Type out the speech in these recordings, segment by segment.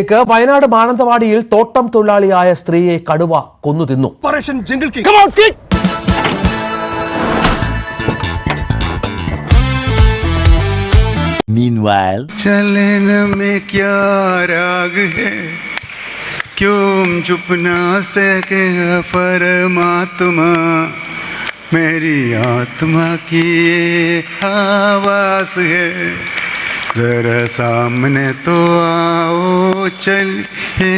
ക്ക് വയനാട് മാനന്തവാടിയിൽ തോട്ടം തൊഴിലാളിയായ സ്ത്രീയെ കടുവ കൊന്നു തിന്നു ഓപ്പറേഷൻ ജംഗിൾ കിങ് Meanwhile, चलन में क्या राग है क्यों चुप ना सके परमात्मा मेरी आत्मा की ये आवाज है जरा सामने तो आओ चलिए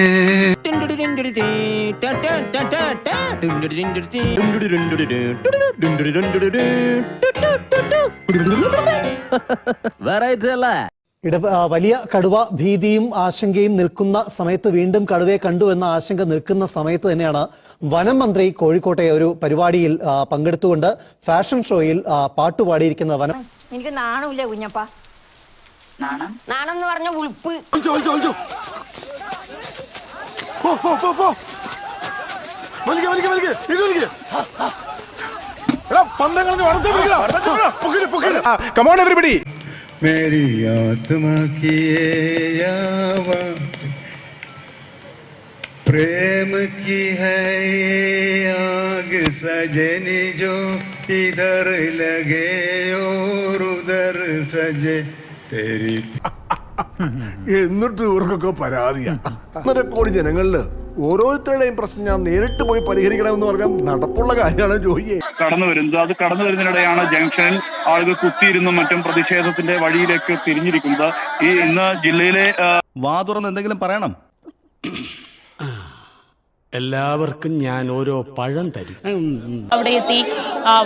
വെറൈറ്റി അല്ലേ ഇട ആ, വലിയ കടുവ ഭീതിയും ആശങ്കയും നിൽക്കുന്ന സമയത്ത് വീണ്ടും കടുവയെ കണ്ടു എന്ന ആശങ്ക നിൽക്കുന്ന സമയത്ത് തന്നെയാണ് വനം മന്ത്രി കോഴിക്കോട്ടെ ഒരു പരിപാടിയിൽ ആ, പങ്കെടുത്തുകൊണ്ട് ഫാഷൻ ഷോയിൽ ആ, പാട്ടുപാടിയിരിക്കുന്ന വനം എനിക്ക് നാണമില്ല കുഞ്ഞപ്പ നാണം നാണം എന്ന് പറഞ്ഞ ഉളുപ്പ് വലിക്ക വലിക്ക വലിക്ക ഇത് വലിക്ക എടാ പന്തം കളഞ്ഞ് വടത്തെ പിടിക്കടാ പൊക്കിട് പൊക്കിട് കമോൺ എവരിബഡി मेरी आत्मा की ये आवाज प्रेम की है ये आग सजनी जो इधर लगे और उधर सजे तेरी എന്നിട്ട് ഇവർക്കൊക്കെ പരാതിയാ. അന്നേരം കോടി ജനങ്ങളിൽ ഓരോരുത്തരുടെയും പ്രശ്നം ഞാൻ നേരിട്ട് പോയി പരിഹരിക്കണമെന്ന് പറഞ്ഞാൽ നടപ്പുള്ള കാര്യമാണ് ജോയിയെ. കടന്നു വരുന്നത്. അത് കടന്നു വരുന്നതിനിടെയാണ് ജംഗ്ഷനിൽ ആളുകൾ കുത്തിയിരുന്നും മറ്റും പ്രതിഷേധത്തിന്റെ വഴിയിലേക്ക് തിരിഞ്ഞിരിക്കുന്നത്. ഈ ഇന്ന് ജില്ലയിലെ വാതുറന്ന് വാ തുറന്ന് എന്തെങ്കിലും പറയണം. എല്ലാവർക്കും ഞാൻ ഓരോ പഴം തരും. അവിടെ എത്തി.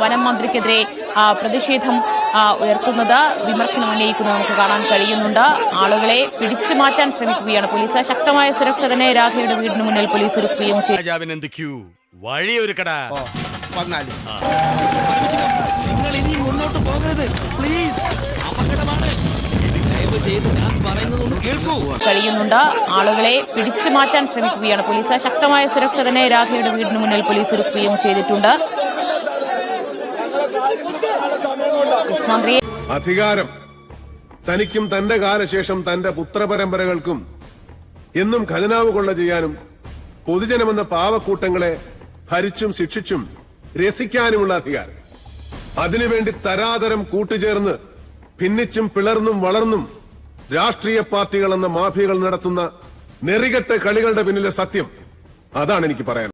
വനം മന്ത്രിക്കെതിരെ പ്രതിഷേധം ഉയർത്തുന്നത് വിമർശനം ഉന്നയിക്കുന്നത് നമുക്ക് കാണാൻ കഴിയുന്നുണ്ട്. ആളുകളെ പിടിച്ചു മാറ്റാൻ ശ്രമിക്കുകയാണ് പോലീസ്. ശക്തമായ സുരക്ഷ തന്നെ രാധയുടെ വീടിന് മുന്നിൽ പോലീസ് ഒരുക്കുകയും ചെയ്തു. ക്യൂ? വഴി ഒരു കട. കഴിയുന്നുണ്ട്. ആളുകളെ പിടിച്ചു മാറ്റാൻ ശ്രമിക്കുകയാണ് പോലീസ്. ശക്തമായ സുരക്ഷ തന്നെ രാധയുടെ വീടിന് മുന്നിൽ പോലീസ് ഒരുക്കുകയും ചെയ്തിട്ടുണ്ട്. അധികാരം തനിക്കും തന്റെ കാലശേഷം തന്റെ പുത്രപരമ്പരകൾക്കും എന്നും ഖജനാവ് കൊള്ള ചെയ്യാനും പൊതുജനമെന്ന പാവക്കൂട്ടങ്ങളെ ഭരിച്ചും ശിക്ഷിച്ചും രസിക്കാനുമുള്ള അധികാരം. അതിനുവേണ്ടി തരാതരം കൂട്ടുചേർന്ന് ഭിന്നിച്ചും പിളർന്നും വളർന്നും രാഷ്ട്രീയ പാർട്ടികൾ എന്ന മാഫിയകൾ നടത്തുന്ന നെറികെട്ട കളികളുടെ പിന്നിലെ സത്യം അതാണ് എനിക്ക് പറയാൻ